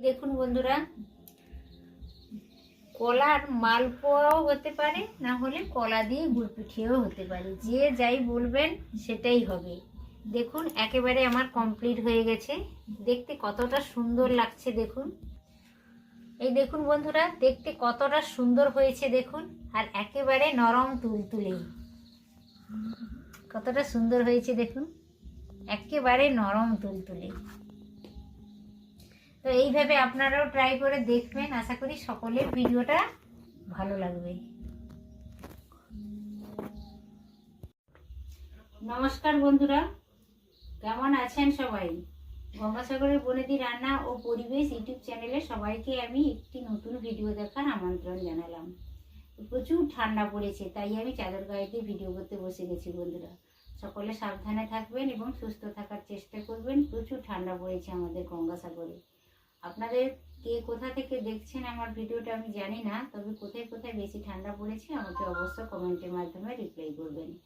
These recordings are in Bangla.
দেখুন বন্ধুরা, কলার মালপোয়াও হতে পারে, না হলে কলা দিয়ে গুড় পিঠিয়েও হতে পারে। যে যাই বলবেন, সেটাই হবে। দেখুন, একেবারে আমার কমপ্লিট হয়ে গেছে। দেখতে কতটা সুন্দর লাগছে, দেখুন। এই দেখুন বন্ধুরা, দেখতে কতটা সুন্দর হয়েছে, দেখুন। আর একেবারে নরম তুলতুলে। কতটা সুন্দর হয়েছে, দেখুন। একেবারে নরম তুলতুলে। তো এইভাবে আপনারাও ট্রাই করে দেখবেন। আশা করি সকলের ভিডিওটা ভালো লাগবে। নমস্কার বন্ধুরা, কেমন আছেন সবাই? গঙ্গাসাগরের বনেদি রান্না ও পরিবেশ ইউটিউব চ্যানেলে সবাইকে আমি একটি নতুন ভিডিও দেখার আমন্ত্রণ জানালাম। প্রচুর ঠান্ডা পড়েছে, তাই আমি চাদর গায়ে ভিডিও করতে বসে গেছি বন্ধুরা। সকলে সাবধানে থাকবেন এবং সুস্থ থাকার চেষ্টা করবেন। প্রচুর ঠান্ডা পড়েছে আমাদের গঙ্গাসাগরে। আপনাদের কে কোথা থেকে দেখছেন আমার ভিডিওটা আমি জানি না, তবে কোথায় কোথায় বেশি ঠান্ডা পড়েছে আমাকে অবশ্য কমেন্টের মাধ্যমে রিপ্লাই করবেন।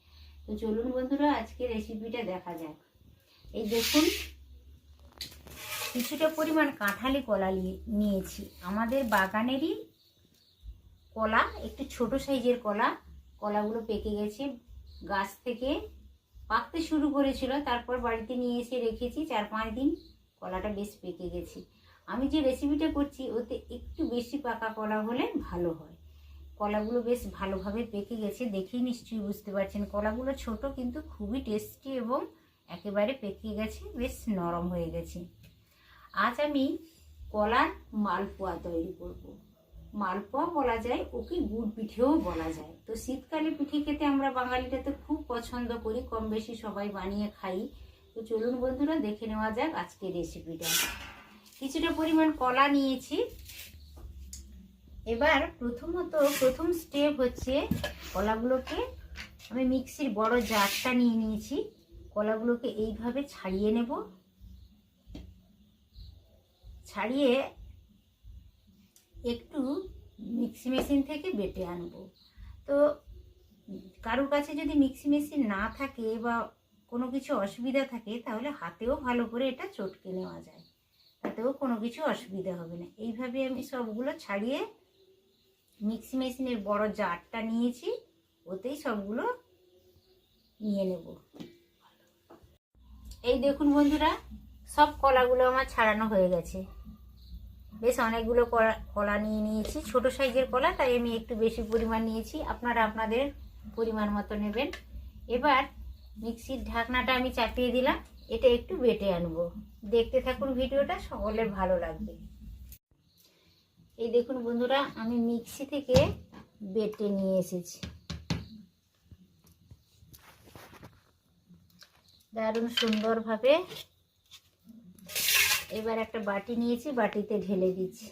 তো চলুন বন্ধুরা আজকে রেসিপিটা দেখা যাক। এই দেখুন, কিছুটা পরিমাণ কাঁঠালি কলা নিয়ে- নিয়েছি। আমাদের বাগানেরই কলা, একটু ছোট সাইজের কলা, কলাগুলো পেকে গেছে। গাছ থেকে পাকতে শুরু করেছিল, তারপর বাড়িতে নিয়ে এসে রেখেছি, চার পাঁচ দিন কলাটা বেশ পেকে গেছে। আমি যে রেসিপিটা করছি, ওতে একটু বেশি পাকা কলা হলে ভালো হয়। কলাগুলো বেশ ভালোভাবে পেকে গেছে, দেখেই নিশ্চয়ই বুঝতে পারছেন। কলাগুলো ছোট কিন্তু খুবই টেস্টি এবং একেবারে পেকে গেছে, বেশ নরম হয়ে গেছে। আজ আমি কলার মালপোয়া তৈরি করব। মালপোয়া বলা যায়, ওকে গুড় পিঠেও বলা যায়। তো শীতকালে পিঠে খেতে আমরা বাঙালিটা তো খুব পছন্দ করি কম বেশি সবাই বানিয়ে খাই। তো চলুন বন্ধুরা, দেখে নেওয়া যাক আজকের রেসিপিটা কিছুটা পরিমাণ কলা নিয়েছি। এবার প্রথমত প্রথম স্টেপ হচ্ছে কলাগুলোকে আমি মিক্সির বড় জারটা নিয়ে নিয়েছি। কলাগুলোকে এইভাবে ছাড়িয়ে নেব। ছাড়িয়ে একটু মিক্সি মেশিন থেকে বেটে আনব। তো কারোর কাছে যদি মিক্সি মেশিন না থাকে বা কোনো কিছু অসুবিধা থাকে, তাহলে হাতেও ভালো করে এটা চটকে নেওয়া যায়। তাতেও কোনো কিছু অসুবিধা হবে না। এইভাবে আমি সবগুলো ছাড়িয়ে মিক্সি মেশিনের বড় জারটা নিয়েছি, ওতেই সবগুলো নিয়ে নেব। এই দেখুন বন্ধুরা, সব কলাগুলো আমার ছাড়ানো হয়ে গেছে। বেশ অনেকগুলো কলা কলা নিয়ে নিয়েছি। ছোট সাইজের কলা, তাই আমি একটু বেশি পরিমাণ নিয়েছি। আপনারা আপনাদের পরিমাণ মতো নেবেন। এবার মিক্সির ঢাকনাটা আমি চাপিয়ে দিলাম। এটা একটু বেটে আনব। দেখতে থাকুন ভিডিওটা, সকলের ভালো লাগবে। এই দেখুন বন্ধুরা, আমি মিক্সি থেকে বেটে নিয়ে এসেছি। দারুণ সুন্দরভাবে এবার একটা বাটি নিয়েছি, বাটিতে ঢেলে দিচ্ছি।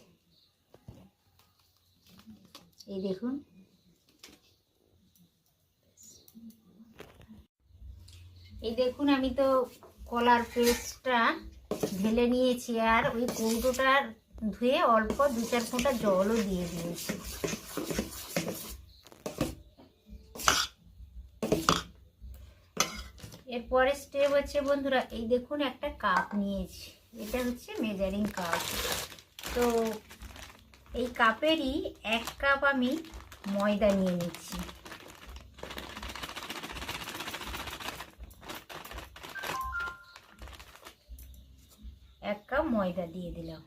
এই দেখুন। এই দেখুন, আমি তো কলার পেস্টটা ঢেলে নিয়েছি আর ওই কৌটোটার ধুয়ে অল্প দু চার ফোঁটা জলও দিয়ে দিয়েছি। এরপরে স্টেপ হচ্ছে বন্ধুরা, এই দেখুন একটা কাপ নিয়েছি। এটা হচ্ছে মেজারিং কাপ তো এই কাপেরই এক কাপ আমি ময়দা নিয়ে নিচ্ছি। ময়দা দিয়ে দিলাম।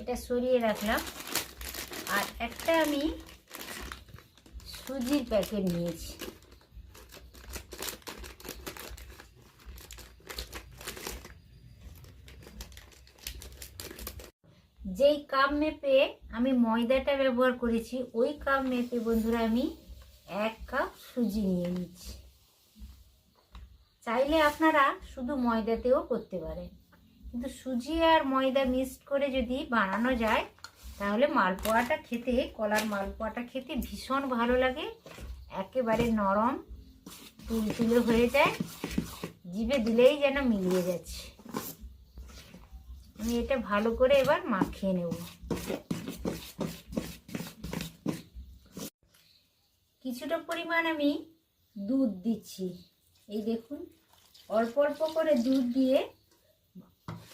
এটা সরিয়ে রাখলাম। আর একটা আমি সুজির প্যাকেট নিয়েছি। যেই কাপ মেপে আমি ময়দাটা ব্যবহার করেছি, ওই কাপ মেপে বন্ধুরা আমি এক কাপ সুজি নিয়ে নিচ্ছি। চাইলে আপনারা শুধু ময়দাতেও করতে পারেন। কিন্তু সুজি আর ময়দা মিক্সড করে যদি বানানো যায়, তাহলে মালপোয়াটা খেতে, কলার মালপোয়াটা খেতে ভীষণ ভালো লাগে। একেবারে নরম, তুলতুলে হয়ে যায়। জিভে দিলেই যেন মিলিয়ে যাচ্ছে। আমি এটা ভালো করে এবার মাখিয়ে নেব। কিছুটা পরিমাণ আমি দুধ দিচ্ছি। এই দেখুন, অল্প অল্প করে দুধ দিয়ে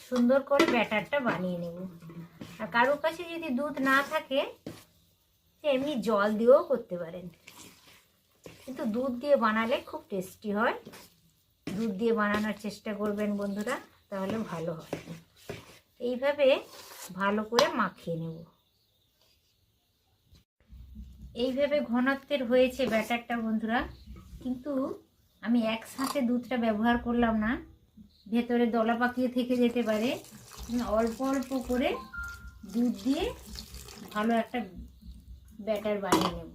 সুন্দর করে ব্যাটারটা বানিয়ে নেব। আর কারোর কাছে যদি দুধ না থাকে এমনি জল দিয়েও করতে পারেন। কিন্তু দুধ দিয়ে বানালে খুব টেস্টি হয়। দুধ দিয়ে বানানোর চেষ্টা করবেন বন্ধুরা, তাহলে ভালো হয় এইভাবে ভালো করে মাখিয়ে নেব। এইভাবে ঘনত্বের হয়েছে ব্যাটারটা বন্ধুরা। কিন্তু আমি একসাথে দুধটা ব্যবহার করলাম না। ভেতরে দলা পাকিয়ে থেকে যেতে পারে। অল্প অল্প করে দুধ দিয়ে ভালো একটা ব্যাটার বানিয়ে নেব।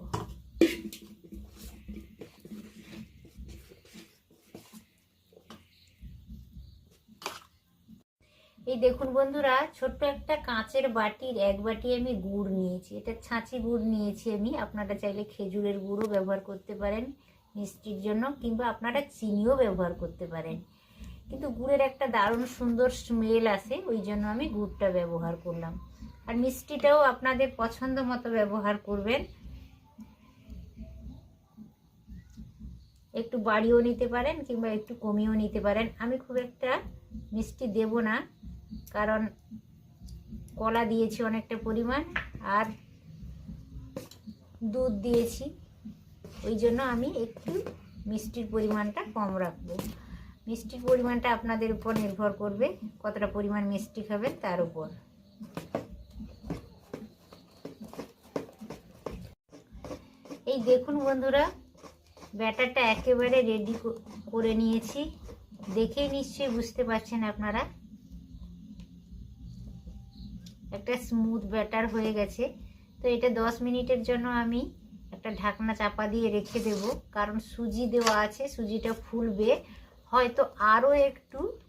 এই দেখুন বন্ধুরা, ছোট্ট একটা কাঁচের বাটির এক বাটি আমি গুড় নিয়েছি। এটা ছাঁচি গুড় নিয়েছি আমি। আপনারা চাইলে খেজুরের গুড়ও ব্যবহার করতে পারেন। মিষ্টির জন্য কিংবা আপনারা চিনিও ব্যবহার করতে পারেন। কিন্তু গুড়ের একটা দারুণ সুন্দর স্মেল আসে ওই জন্য আমি গুড়টা ব্যবহার করলাম। আর মিষ্টিটাও আপনাদের পছন্দ মতো ব্যবহার করবেন। একটু বাড়িও নিতে পারেন কিংবা একটু কমিয়েও নিতে পারেন। আমি খুব একটা মিষ্টি দেব না, কারণ কলা দিয়েছি অনেকটা পরিমাণ, আর দুধ দিয়েছি। ওই জন্য আমি একটু মিষ্টির পরিমাণটা কম রাখব। মিষ্টির পরিমাণটা আপনাদের উপর নির্ভর করবে কতটা পরিমাণ মিষ্টি খাবেন তার উপর। এই দেখুন বন্ধুরা, ব্যাটারটা একেবারে রেডি করে নিয়েছি। দেখেই নিশ্চয়ই বুঝতে পারছেন আপনারা। একটা স্মুথ ব্যাটার হয়ে গেছে। তো এটা দশ মিনিটের জন্য আমি একটা ঢাকনা চাপা দিয়ে রেখে দেব। কারণ সুজি দেওয়া আছে, সুজিটা ফুলবে। হয়তো আরও একটু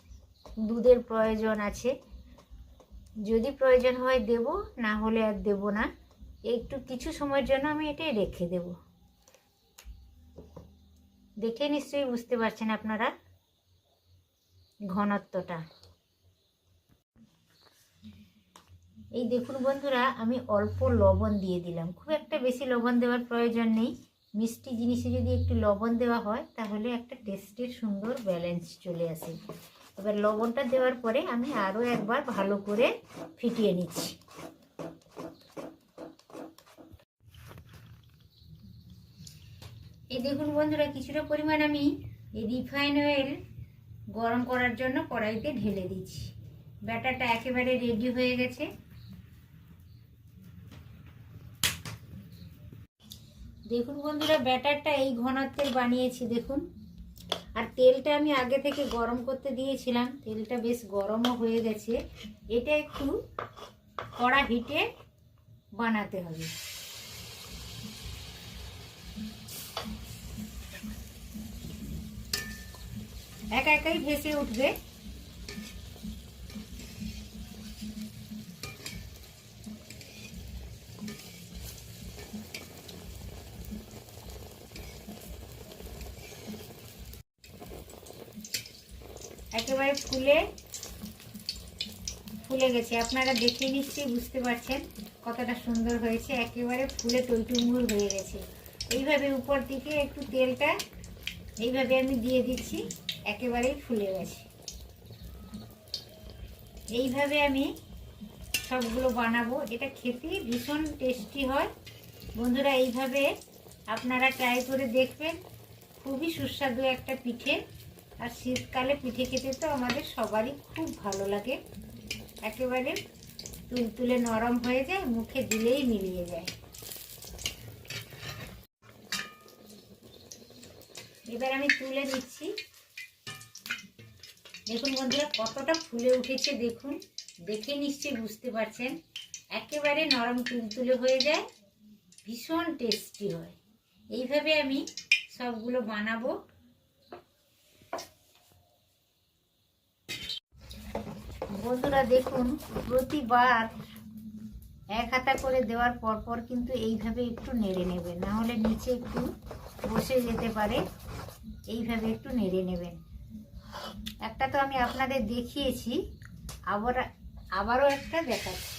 দুধের প্রয়োজন আছে। যদি প্রয়োজন হয় দেব, না হলে আর দেব না। একটু কিছু সময়ের জন্য আমি এটা রেখে দেব। দেখে নিশ্চয়ই বুঝতে পারছেন আপনারা ঘনত্বটা। এই দেখুন বন্ধুরা, আমি অল্প লবণ দিয়ে দিলাম। খুব একটা বেশি লবণ দেওয়ার প্রয়োজন নেই। মিষ্টি জিনিসে যদি একটু লবণ দেওয়া হয়, তাহলে একটা টেস্টের সুন্দর ব্যালেন্স চলে আসে। এবার লবণটা দেওয়ার পরে আমি আরও একবার ভালো করে ফিটিয়ে নিচ্ছি। এই দেখুন বন্ধুরা, কিছুটা পরিমাণ আমি এই রিফাইন অয়েল গরম করার জন্য কড়াইতে ঢেলে দিচ্ছি। ব্যাটারটা একেবারে রেডি হয়ে গেছে। দেখুন বন্ধুরা, ব্যাটারটা এই ঘনত্বের বানিয়েছি, দেখুন। আর তেলটা আমি আগে থেকে গরম করতে দিয়েছিলাম, তেলটা বেশ গরমও হয়ে গেছে। এটা একটু কড়া হিটে বানাতে হবে। একা একাই ভেসে উঠবে। একেবারে ফুলে ফুলে গেছে। আপনারা দেখে নিশ্চয়ই বুঝতে পারছেন কতটা সুন্দর হয়েছে। একেবারে ফুলে টইটুম্বুর হয়ে গেছে। এইভাবে উপর দিকে একটু তেলটা এইভাবে আমি দিয়ে দিচ্ছি, একেবারেই ফুলে গেছে। এইভাবে আমি সবগুলো বানাবো। এটা খেতে ভীষণ টেস্টি হয়। বন্ধুরা, এইভাবে আপনারা ট্রাই করে দেখবেন। খুবই সুস্বাদু একটা পিঠে। আর শীতকালে পিঠে খেতে তো আমাদের সবারই খুব ভালো লাগে। একেবারে তুলতুলে নরম হয়ে যায়, মুখে দিলেই মিলিয়ে যায়। এবার আমি তুলে দিচ্ছি দেখুন বন্ধুরা, কতটা ফুলে উঠেছে, দেখুন। দেখে নিশ্চয়ই বুঝতে পারছেন। একেবারে নরম তুলতুলে হয়ে যায়, ভীষণ টেস্টি হয়। এইভাবে আমি সবগুলো বানাবো। বন্ধুরা দেখুন, প্রতিবার এক হাতা করে দেওয়ার পর পর কিন্তু এইভাবে একটু নেড়ে নেবেন। না হলে নিচে একটু বসে যেতে পারে। এইভাবে একটু নেড়ে নেবেন। একটা তো আমি আপনাদের দেখিয়েছি, আবার আবারও একটা দেখাচ্ছি।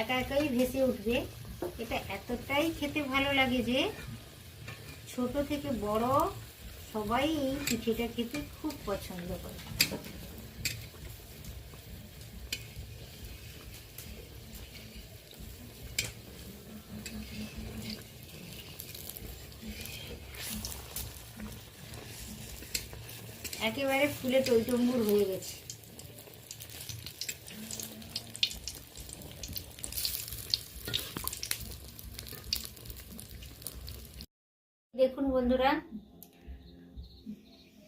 একা একাই ভেসে উঠবে। এটা এতটাই খেতে ভালো লাগে যে ছোট থেকে বড় সবাই এই পিঠেটা খেতে খুব পছন্দ করে। একেবারে ফুলে টইটম্বুর হয়ে গেছে। দেখুন বন্ধুরা,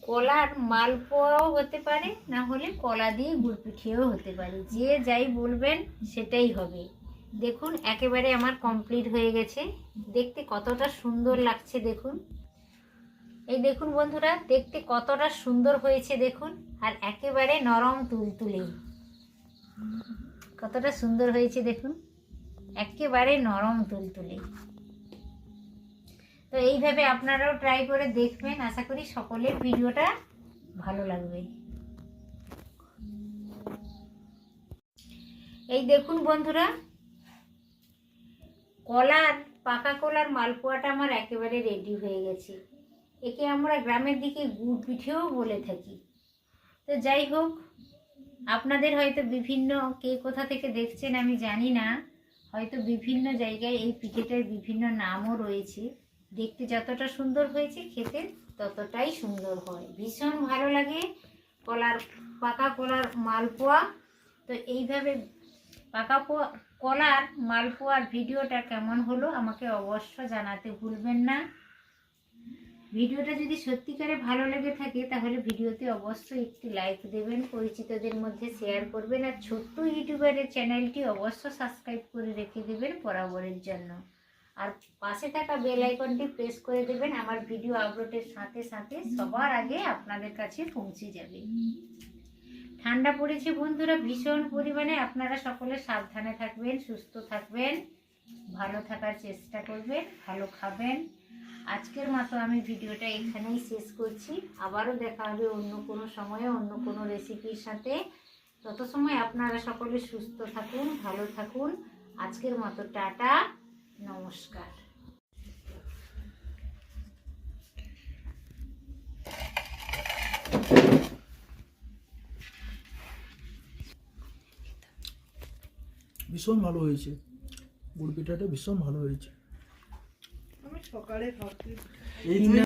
কলার মালপোয়াও হতে পারে, না হলে কলা দিয়ে গুড় পিঠেও হতে পারে। যে যাই বলবেন সেটাই হবে। দেখুন, একেবারে আমার কমপ্লিট হয়ে গেছে। দেখতে কতটা সুন্দর লাগছে, দেখুন। এই দেখুন বন্ধুরা, দেখতে কতটা সুন্দর হয়েছে, দেখুন। আর একেবারে নরম তুলতুলে। কতটা সুন্দর হয়েছে, দেখুন। একেবারে নরম তুলতুলে। তো এইভাবে আপনারাও ট্রাই করে দেখবেন। আশা করি সকলের ভিডিওটা ভালো লাগবে। এই দেখুন বন্ধুরা কলার পাকা কলার মালপোয়াটা আমার একেবারে রেডি হয়ে গেছে। একে আমরা গ্রামের দিকে গুড় পিঠেও বলে থাকি। তো যাই হোক, আপনাদের হয়তো বিভিন্ন, কে কোথা থেকে দেখছেন আমি জানি না। হয়তো বিভিন্ন জায়গায় এই পিঠেটার বিভিন্ন নামও রয়েছে। দেখতে যতটা সুন্দর হয়েছে, খেতে ততটাই সুন্দর হয়। ভীষণ ভালো লাগে কলার, পাকা কলার মালপোয়া। তো এইভাবে পাকা কলার মালপোয়ার ভিডিওটা কেমন হলো আমাকে অবশ্য জানাতে ভুলবেন না। ভিডিওটা যদি সত্যিকারে ভালো লেগে থাকে, তাহলে ভিডিওতে অবশ্যই একটি লাইক দেবেন, পরিচিতদের মধ্যে শেয়ার করবেন, আর ছোট্ট ইউটিউবারের চ্যানেলটি অবশ্য সাবস্ক্রাইব করে রেখে দেবেন বরাবরের জন্য। আর পাশে থাকা বেল আইকনটি প্রেস করে দেবেন, আমার ভিডিও আপলোডের সাথে সাথে সবার আগে আপনাদের কাছে পৌঁছে যাবে। ঠান্ডা পড়েছে বন্ধুরা, ভীষণ পরিমাণে। আপনারা সকলে সাবধানে থাকবেন, সুস্থ থাকবেন, ভালো থাকার চেষ্টা করবেন, ভালো খাবেন। আজকের মতো আমি ভিডিওটা এখানেই শেষ করছি। আবারও দেখা হবে অন্য কোনো সময়ে, অন্য কোনো রেসিপির সাথে। তত সময় আপনারা সকলে সুস্থ থাকুন, ভালো থাকুন। আজকের মতো টাটা। নমস্কার। ভীষণ ভালো হয়েছে। গুড় পিঠাটা ভীষণ ভালো হয়েছে। আমি সকালে ভাবছি। এই দিনে